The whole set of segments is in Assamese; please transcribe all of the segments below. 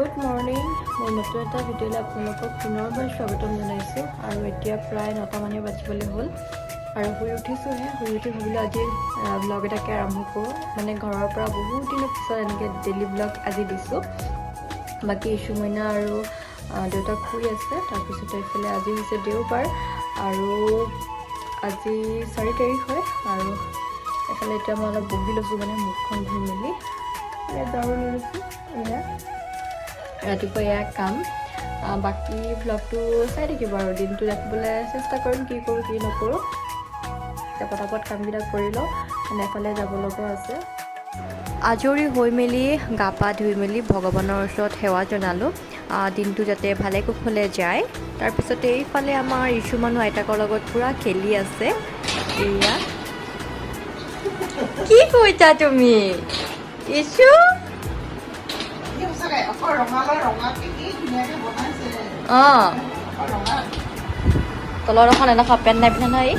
গুড মৰ্ণিং মই নতুন এটা ভিডিঅ'লৈ আপোনালোকক পুনৰবাৰ স্বাগতম জনাইছোঁ আৰু এতিয়া প্ৰায় নটামানে বাজিবলৈ হ'ল। আৰু শুই উঠিছোঁহে। শুই উঠি ভাবিলোঁ আজি ব্লগ এটাকে আৰম্ভ কৰোঁ। মানে ঘৰৰ পৰা বহুত দিনৰ পিছত এনেকৈ ডেইলি ব্লগ আজি দিছোঁ। বাকী ইছু মইনা আৰু দেউতাক শুই আছে। তাৰপিছতে এইফালে আজি হৈছে দেওবাৰ। আৰু আজি চাৰি তাৰিখ হয়। আৰু এইফালে এতিয়া মই অলপ বহি লৈছোঁ মানে মুখখন ধুই মেলি। লৈ লৈছোঁ। এয়া। ৰাতিপুৱা এয়া কাম বাকী ভ্লগটো চাই থাকিব আৰু। দিনটো ৰাখিবলৈ চেষ্টা কৰিম কি কৰোঁ, কি নকৰোঁ। এতিয়া পটাপট কামবিলাক কৰি লওঁ মানে এফালে যাব লগা আছে। আজৰি হৈ মেলি, গা পা ধুই মেলি ভগৱানৰ ওচৰত সেৱা জনালোঁ। দিনটো যাতে ভালে কুশলে যায়। তাৰপিছতে এইফালে আমাৰ ইছু মানুহ আইতাকৰ লগত পূৰা খেলি আছে। এয়া। কি কৈছা তুমি? ইছু অঁ অকল ৰঙা তলত এখন এনেকুৱা পেণ্ট নাই পিন্ধা নহয়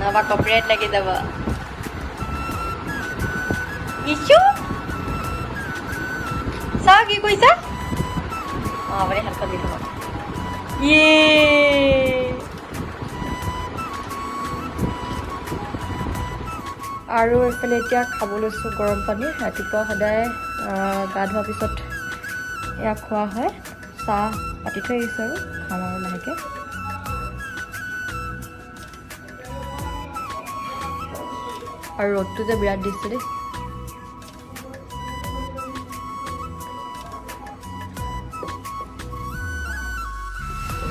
নহবা কপিৰাইট লাগি যাব ইছু চাওঁ কি কৈছা অঁ আপুনি হাতখন দি থ'ব ইয়ে আৰু এইফালে এতিয়া খাব লৈছোঁ গৰম পানী। ৰাতিপুৱা সদায় গা ধোৱাৰ পিছত এয়া খোৱা হয়। চাহ পাতি থৈ আহিছোঁ আৰু খাম আৰু লাহেকৈ। আৰু ৰ'দটো যে বিৰাট দিছে দেই।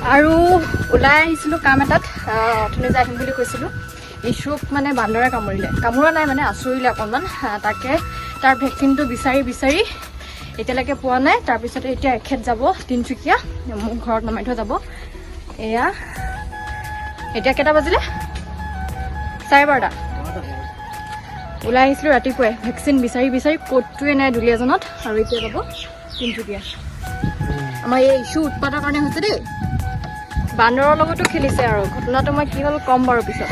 আৰু ওলাই আহিছিলোঁ কাম এটাত অথনি যে আহিম বুলি কৈছিলোঁ। ইছুক মানে বান্দৰে কামুৰিলে। কামোৰা নাই মানে আচুৰিলে অকণমান। তাকে তাৰ ভেকচিনটো বিচাৰি বিচাৰি এতিয়ালৈকে পোৱা নাই। তাৰপিছতে এতিয়া এখেত যাব তিনিচুকীয়া। মোক ঘৰত নমাই থৈ যাব। এয়া এতিয়া কেইটা বাজিলে? চাৰে বাৰটা। ওলাই আহিছিলোঁ ৰাতিপুৱাই। ভেকচিন বিচাৰি বিচাৰি ক'তটোৱে নাই দুলীয়াজনত আৰু এতিয়া যাব তিনিচুকীয়া। আমাৰ এই ইছ্যু উৎপাতৰ কাৰণে হৈছে দেই। বান্দৰৰ লগতো খেলিছে আৰু। ঘটনাটো মই কি হ'ল ক'ম বাৰু পিছত।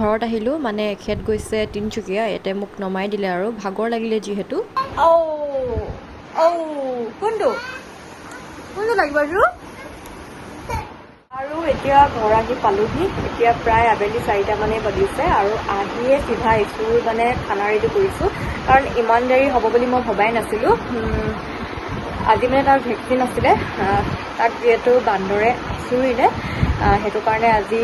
ঘৰত আহিলোঁ। মানে এখেত গৈছে তিনিচুকীয়া। ইয়াতে মোক নমাই দিলে আৰু ভাগৰ লাগিলে যিহেতু। কোনটো? কোনটো লাগিব আৰু আৰু এতিয়া ঘৰ আহি পালোহি। এতিয়া প্ৰায় আবেলি চাৰিটামানেই বাজিছে আৰু আহিয়ে চিধা ইছুৰ মানে খানা ৰেডি কৰিছোঁ। কাৰণ ইমান দেৰি হ'ব বুলি মই ভবাই নাছিলোঁ। আজি মানে তাৰ ভেকচিন আছিলে তাক যিহেতু বান্দৰে আঁচুৰিলে সেইটো কাৰণে আজি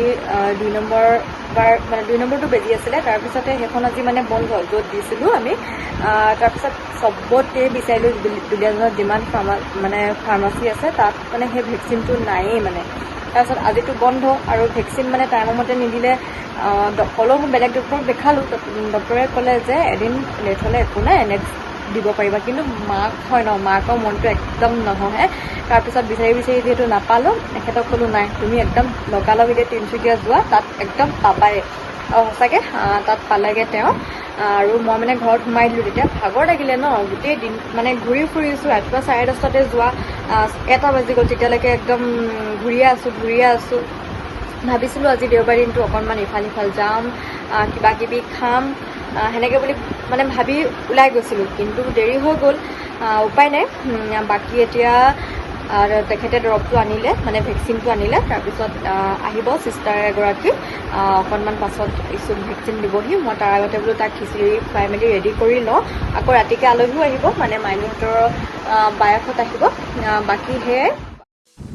দুই নম্বৰ বাৰ মানে দুই নম্বৰটো বেজি আছিলে তাৰপিছতে সেইখন আজি মানে বন্ধ য'ত দিছিলোঁ আমি তাৰপিছত চবতে বিচাৰিলোঁ দুলি- দুলীয়াজানত যিমান ফাৰ্মা মানে ফাৰ্মাচী আছে তাত মানে সেই ভেকচিনটো নায়েই মানে। তাৰপিছত আজিতো বন্ধ আৰু ভেকচিন মানে টাইমৰ মতে নিদিলে হ'লেও বেলেগ ডক্টৰক দেখালোঁ ডক্টৰে ক'লে যে এদিন লেট হ'লে একো নাই নেক্সট দিব পাৰিবা। কিন্তু মাক হয় ন মাকৰ মনটো একদম নহয়ে তাৰপিছত বিচাৰি বিচাৰি যিহেতু নাপালোঁ তেখেতক ক'লোঁ নাই তুমি একদম লগালগ এতিয়া তিনিচুকীয়া যোৱা তাত একদম পাবাই। আৰু সঁচাকৈ তাত পালেগৈ তেওঁ। আৰু মই মানে ঘৰত সোমাই দিলোঁ তেতিয়া। ভাগৰ লাগিলে ন গোটেই দিন মানে ঘূৰি ফুৰিছোঁ ৰাতিপুৱা চাৰে দহটাতে যোৱা এটা বাজি গ'ল তেতিয়ালৈকে একদম ঘূৰিয়ে আছোঁ ঘূৰিয়ে আছোঁ। ভাবিছিলোঁ আজি দেওবাৰ দিনটো অকণমান ইফাল সিফাল যাম কিবা কিবি খাম। সেনেকৈ বুলি মানে ভাবি ওলাই গৈছিলোঁ। কিন্তু দেৰি হৈ গ'ল। উপায় নাই। বাকী এতিয়া তেখেতে দৰৱটো আনিলে মানে ভেকচিনটো আনিলে। তাৰপিছত আহ, আহিব চিষ্টাৰ এগৰাকী। অকণমান পাছত ইছুক ভেকচিন দিবহি। মই তাৰ আগতে বোলো তাক খিচিৰি খুৱাই মেলি ৰেডি কৰি লওঁ। আকৌ ৰাতিকৈ আলহীও আহিব। মানে মাইনুহঁতৰ বায়েকহঁত আহিব। আহ, বাকী সেয়াই।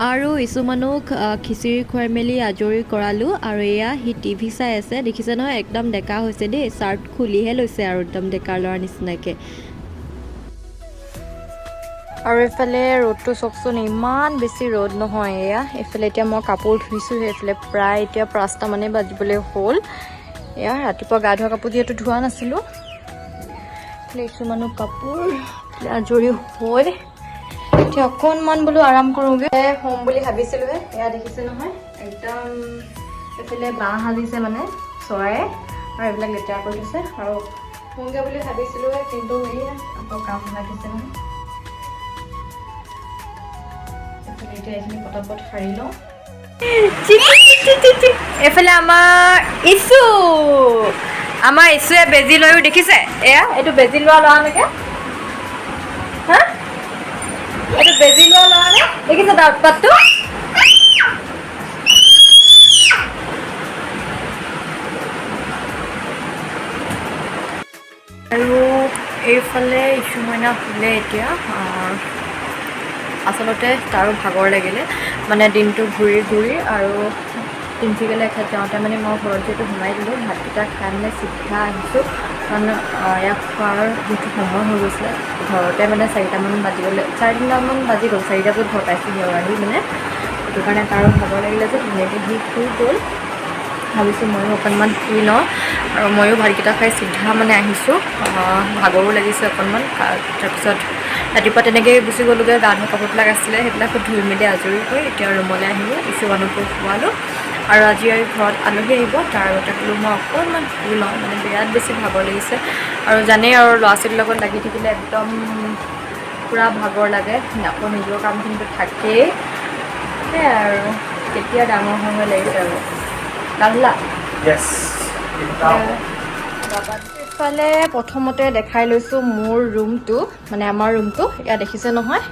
আৰু ইছু মানুহক আহ, খিচিৰি খুৱাই মেলি আজৰি কৰালোঁ আৰু এয়া সি টিভি চাই আছে। দেখিছে নহয় একদম ডেকা হৈছে দেই চাৰ্ট খুলিহে লৈছে আৰু একদম ডেকাৰ ল'ৰাৰ নিচিনাকৈ। আৰু এইফালে ৰ'দটো চাওকচোন ইমান বেছি ৰ'দ নহয় এয়া। এইফালে এতিয়া মই কাপোৰ ধুইছোঁ এইফালে প্ৰায় এতিয়া পাঁচটামানেই বাজিবলৈ হ'ল। এয়া ৰাতিপুৱা গা ধোৱা কাপোৰ যিহেতু ধোৱা নাছিলোঁ। এইফালে কিছুমানো কাপোৰ এইফালে আজৰি হৈ এতিয়া অকণমান বোলো আৰাম কৰোঁগৈ। হ'ম বুলি ভাবিছিলোঁহে এয়া দেখিছে নহয় একদম এইফালে বাঁহ সাজিছে মানে চৰায়ে আৰু এইবিলাক লেতেৰা কৰি থৈছে আৰু শুওঁগৈ বুলি ভাবিছিলোঁহে কিন্তু এয়া আকৌ কাম লাগিছে নহয়। এইফালে এতিয়া এইখিনি পটাপট সাৰি লওঁ। এইফালে আমাৰ ইছু আমাৰ ইছুৱে বেজি লৈও দেখিছে? এয়া এইটো বেজি লোৱা ল'ৰা তাৰ উৎপাতটো আৰু এইফালে ইছু মইনা শুলে এতিয়া আচলতে তাৰো ভাগৰ লাগিলে। মানে দিনটো ঘূৰি ঘূৰি আৰু তিনিচুকীয়ালৈ এঠাইত যাওঁতে মানে মই ঘৰত যিহেতু সোমাই দিলোঁ, ভাতকেইটা খাই মানে চিধা আহিছোঁ। কাৰণ ইয়াক খোৱাৰ যিটো সময় হৈ গৈছিলে ঘৰতে মানে চাৰিটামান বাজিবলৈ চাৰে তিনিটামান বাজি গ'ল চাৰিটা বজাত ঘৰ পাইছোঁহি আৰু আহি মানে সেইটো কাৰণে তাৰো ভাগৰ লাগিলে যে ধুনীয়াকৈ সি শুই গ'ল। ভাবিছোঁ ময়ো অকণমান শুই লওঁ আৰু ময়ো ভাতকেইটা খাই চিধা মানে আহিছোঁ। আহ, ভাগৰো লাগিছে অকণমান তাৰপিছত ৰাতিপুৱা তেনেকৈ গুচি গ'লোগৈ গা ধোৱা কাপোৰবিলাক আছিলে সেইবিলাক ধুই মেলি আজৰি হৈ এতিয়া ৰুমলৈ আহিলোঁ ইছু মানুহবোৰ খোৱালোঁ আৰু আজি আৰু ঘৰত আলহী আহিব। তাৰ আগতে বোলো মই অকণমান শুই লওঁ মানে বিৰাট বেছি ভাগৰ লাগিছে। আৰু জানেই আৰু ল'ৰা ছোৱালীৰ লগত লাগি থাকিলে একদম পূৰা ভাগৰ লাগে। আকৌ নিজৰ কামখিনিতো থাকেই। সেয়াই আৰু। কেতিয়া ডাঙৰ হৈ হৈ লাগিছে আৰু। Yes. ইফালে প্ৰথমতে দেখাই লৈছোঁ মোৰ ৰুমটো মানে আমাৰ ৰুমটো। ইয়াত দেখিছে নহয়।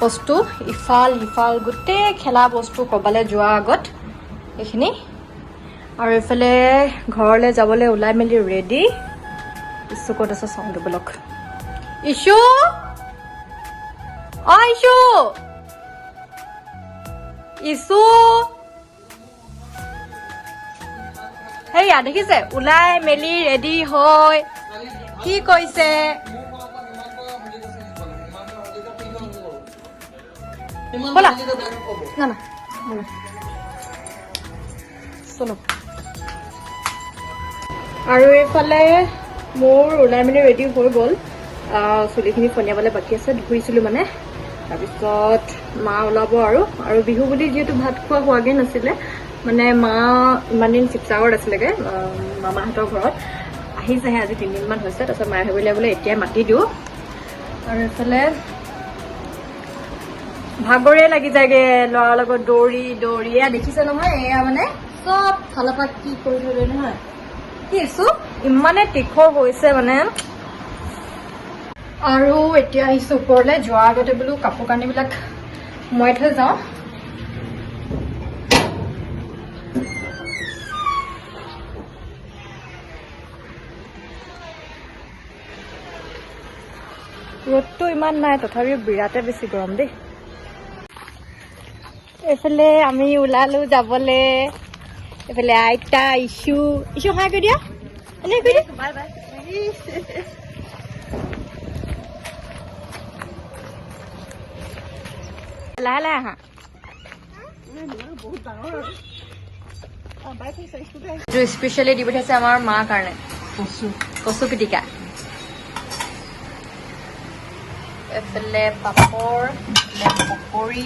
বস্তু ইফাল সিফাল গোটেই খেলা বস্তু ক'ৰবালৈ যোৱাৰ আগত। এইখিনি। আৰু এইফালে ঘৰলৈ যাবলৈ ওলাই মেলি ৰেডি ইছু ক'ত আছে চাওঁ দিবলক ইছু অ ইছু ইছু সেয়া দেখিছে? ওলাই মেলি ৰেডি হৈ। কি কৈছে? ব'লা। না না। চলো। আৰু এইফালে মোৰ ওলাই মেলি ৰেডি হৈ গ'ল। চুলিখিনি ফনিয়াবলৈ বাকী আছে ধুইছিলোঁ মানে। তাৰপিছত মা ওলাব আৰু। আৰু বিহু বুলি যিহেতু ভাত খোৱা হোৱাগৈ নাছিলে মানে মা ইমান দিন শিৱসাগৰত আছিলেগৈ মামাহঁতৰ ঘৰত। আহিছেহে আজি তিনিদিনমান হৈছে তাৰপিছত মায়ে ভাবিলে বোলে এতিয়াই মাতি দিওঁ। আৰু এইফালে ভাগৰে লাগি যায়গে ল'ৰাৰ লগত দৌৰি দৌৰি এয়া দেখিছে নহয় এয়া মানে? চব পৰা কি কৰি থৈ দিয়ে নহয়। কি আছো ইমানে তীখৰ হৈছে মানে। আৰু এতিয়া আহিছো ওপৰলৈ যোৱাৰ আগতে বোলো কাপোৰ কানিবিলাক সোমাই থৈ যাওঁ। ৰ'দটো ইমান নাই, তথাপিও বিৰাটে বেছি গৰম দেই। এইফালে আমি ওলালো যাবলে। এইফালে আইতা ইছু ইছু সহায় কৰি দিয়া এনে কৰি দিয়া বাই বাই লাহে লাহে আহা এইটো স্পেচিয়েলি দি পঠিয়াইছে আমাৰ মাৰ কাৰণে কচু পিটিকা এইফালে পাপৰ এইফালে পকৰি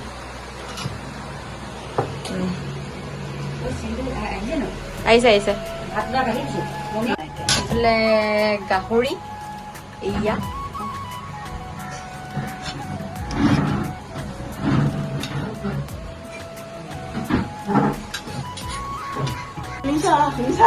আহিছে আহিছে এইফালে গাহৰি এয়া শুনিছা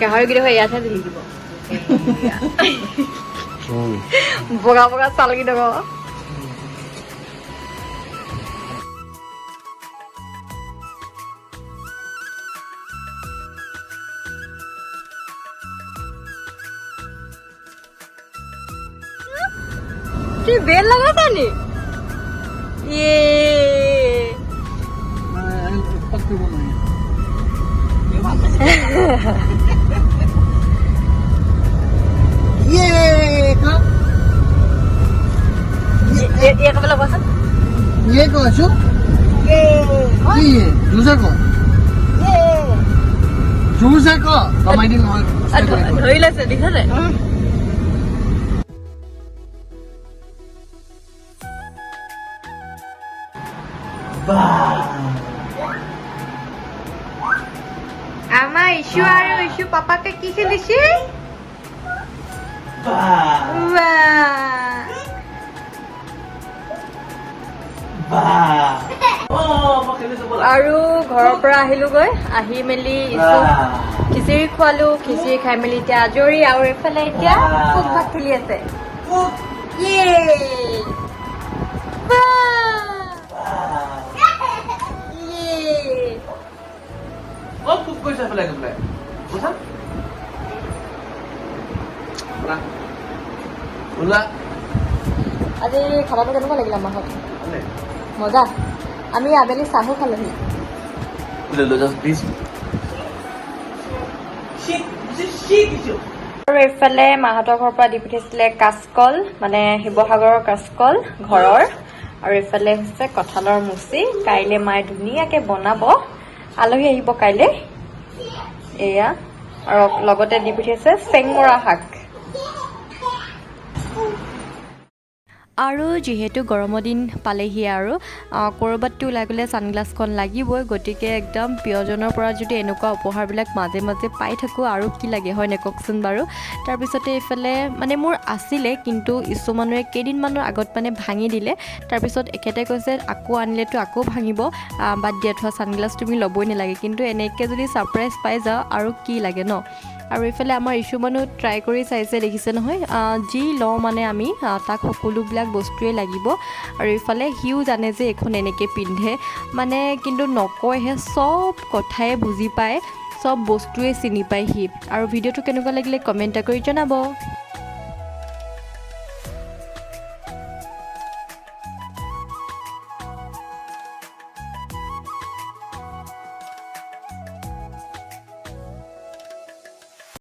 গাহৰি কেইটা ইয়াতহে ধুই দিব বগা বগা চালকেইডোখৰ ये का वाला कौन ये को अशु ये ये दूसरा को ये दूसरा को कमाई नहीं हो रही है धोइला से दिखा रहा है আমাৰ ইছু আৰু ইছু পাপাকে কি খেলিছে? আৰু ঘৰৰ পৰা আহিলোগৈ আহি মেলি খিচিৰি খোৱালো খিচিৰি খাই মেলি এতিয়া আজৰি আৰু এইফালে এতিয়া খুব ভাত খেলি আছে। আজি খানাটো কেনেকুৱা লাগিলে আমাৰ ঘৰত? মজা। আমি আবেলি চাহো খালোহি। আৰু এইফালে মাহঁতৰ ঘৰৰ পৰা দি পঠিয়াইছিলে কাচকল মানে শিৱসাগৰৰ কাচকল ঘৰৰ। আৰু এইফালে হৈছে কঁঠালৰ মুচি। কাইলৈ মায়ে ধুনীয়াকে বনাব। আলহী আহিব কাইলৈ। এয়া আৰু লগতে দি পঠিয়াইছে চেংমৰা শাক। আৰু যিহেতু গৰমৰ দিন পালেহি আৰু ক'ৰবাততো ওলাই গ'লে ছানগ্লাছখন লাগিবই গতিকে একদম প্ৰিয়জনৰ পৰা যদি এনেকুৱা উপহাৰবিলাক মাজে মাজে পাই থাকোঁ আৰু কি লাগে হয় কওকচোন বাৰু? তাৰপিছতে এইফালে মানে মোৰ আছিলে কিন্তু ইছু মানুহে কেইদিনমানৰ আগত মানে ভাঙি দিলে। তাৰপিছত এখেতে কৈছে আকৌ আনিলেতো আকৌ ভাঙিব বাদ দিয়া থোৱা ছানগ্লাছ তুমি ল'বই নালাগে। কিন্তু এনেকৈ যদি ছাৰপ্ৰাইজ পাই যাওঁ আৰু কি লাগে ন? আৰু এইফালে আমাৰ ইছু মানুহ ট্ৰাই কৰি চাইছে দেখিছে নহয়। যি লওঁ মানে আমি তাক সকলোবিলাক বস্তুৱেই লাগিব। আৰু এইফালে সিও জানে যে এইখন এনেকৈ পিন্ধে। মানে কিন্তু নকয়হে চব কথাই বুজি পায় চব বস্তুৱে চিনি পায় সি। আৰু ভিডিঅ'টো কেনেকুৱা লাগিলে কমেণ্ট এটা কৰি জনাব।